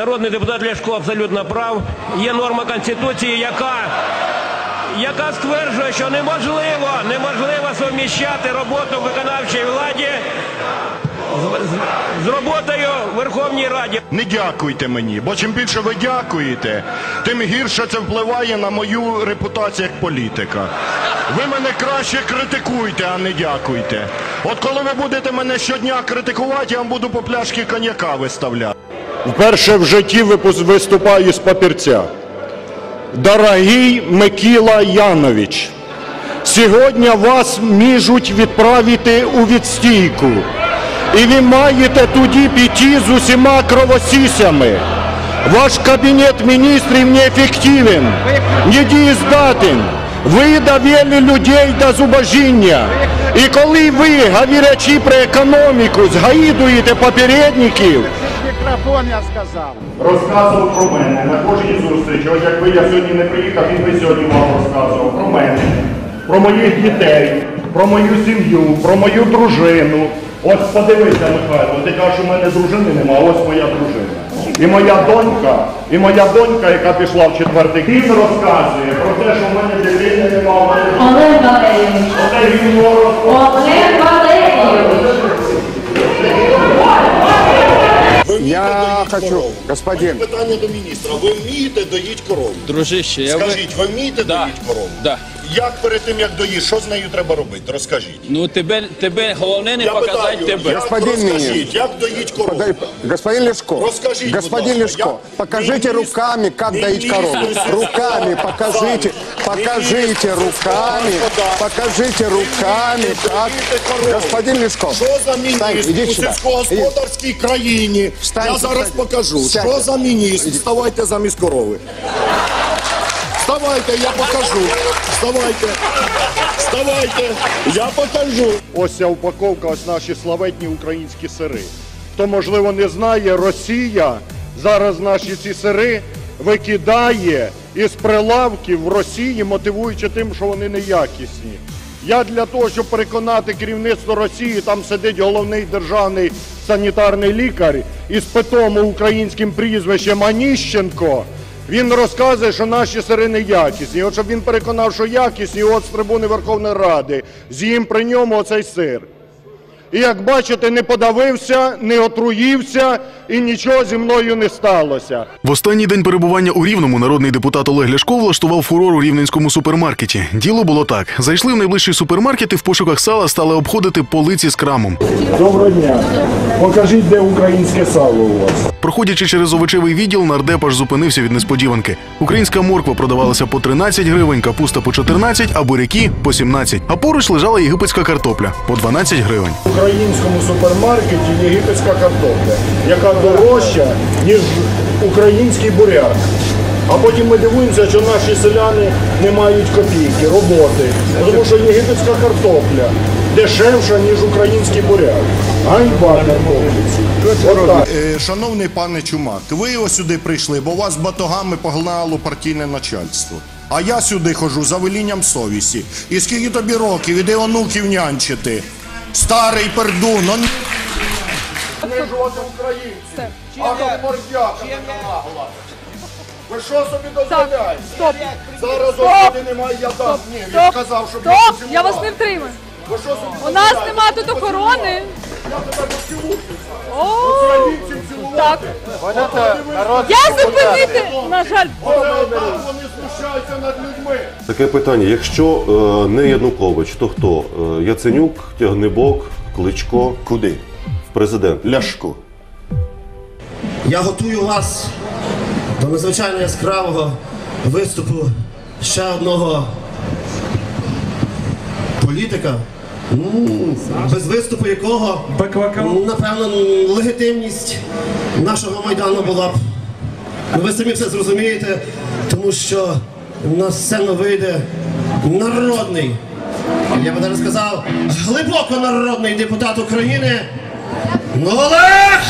Народний депутат Ляшко абсолютно прав. Є норма Конституції, яка, яка стверджує, що неможливо, неможливо совміщати роботу в виконавчій владі з, з роботою в Верховній Раді. Не дякуйте мені, бо чим більше ви дякуєте, тим гірше це впливає на мою репутацію як політика. Ви мене краще критикуйте, а не дякуйте. От коли ви будете мене щодня критикувати, я вам буду по пляшки коньяка виставляти. Вперше в житті виступаю з папірця. Дорогий Микіла Янович, сьогодні вас можуть відправити у відстійку. І ви маєте тоді піти з усіма кровосісями. Ваш кабінет міністрів неефективен, недієздатен. Ви довели людей до зубожіння. І коли ви, говорячи про економіку, згаїдуєте попередників, Мікрофон я сказав. розказував про мене на кожній зустрічі. Ось якби я сьогодні не приїхав, він би сьогодні вам розказував про мене, про моїх дітей, про мою сім'ю, про мою дружину. Ось подивися, Михайло, ти кажеш, у мене дружини нема, ось моя дружина. І моя донька, і моя донька, яка пішла в четвертий, він розказує про те, що в мене дитини нема, в мене Олег Валерійович, Оце він розказує. Олег Валерійович. Хочу, господин, Питання до міністра. Ви вмієте доїть корову? Дружище, я ви... Скажіть, ви вмієте Да. доїть корову? Да. Як перед тим, як доїш, що з нею треба робити? Розкажіть. Ну тебе, тебе головне не Я показати питаю, тебе. як Господин розкажіть, міністр. як доїть корову? подай- господин Лешко, Расскажите, господин будь Лешко, я- покажите министр- руками, как доить министр корову. сельского Руками покажите, хозяйства, покажите министр руками, сельского покажите руками, как... корову. Господин Лешко, Що за встань, міністр иди у сюда. сільськогосподарській країні? Встань, Я зараз встань. покажу. Що за міністр? Вставайте замість корови. Вставайте, я покажу. Вставайте. Вставайте, я покажу. Ось ця упаковка, ось наші славетні українські сири. Хто, можливо, не знає, Росія зараз наші ці сири викидає із прилавків в Росії, мотивуючи тим, що вони неякісні. Я для того, щоб переконати керівництво Росії, там сидить головний державний санітарний лікар із питому українським прізвищем Аніщенко. Він розказує, що наші сири не якісні. От щоб він переконав, що якісні, от з трибуни Верховної Ради з'їм при ньому оцей сир. І як бачите, не подавився, не отруївся і нічого зі мною не сталося. В останній день перебування у Рівному народний депутат Олег Ляшко влаштував фурор у рівненському супермаркеті. Діло було так: зайшли в найближчий супермаркет і в пошуках сала стали обходити полиці з крамом. Доброго дня. Покажіть, де українське сало у вас. Проходячи через овочевий відділ, нардеп аж зупинився від несподіванки. Українська морква продавалася по 13 гривень, капуста по 14, а буряки по 17. А поруч лежала єгипетська картопля по 12 гривень. Українському супермаркеті єгипетська картопля, яка дорожча, ніж український буряк. А потім ми дивуємося, що наші селяни не мають копійки, роботи. Тому що єгипетська картопля дешевша, ніж український буряк. Ганьба картопліці. Отак. Е, Шановний пане Чумак, ви ось сюди прийшли, бо вас батогами погнало партійне начальство. А я сюди хожу за велінням совісті. І скільки тобі років, іди онуків нянчити. Старий пердун, он... Знижувати українців. А то мордяка така нагла. Ви що собі дозволяєте? Стоп! Зараз Стоп! немає, я дам. Ні, він сказав, щоб Стоп! не Я вас не втримаю. Ви що собі У нас дозволяєте? нема тут охорони. Я тебе поцілуюся. О, Українців цілувати. так. Я зупинити, на жаль, Вони отак, вони знущаються над людьми. Таке питання: якщо е, не Янукович, то хто? Е, Яценюк, Тягнебок, Кличко Куди? в президент? Ляшку. Я готую вас до надзвичайно яскравого виступу ще одного політика, м, без виступу якого, м, напевно, м, легітимність нашого майдану була б. Ну, Ви самі все зрозумієте, тому що на сцену вийде народний, я би навіть сказав, глибоко народний депутат України Олег!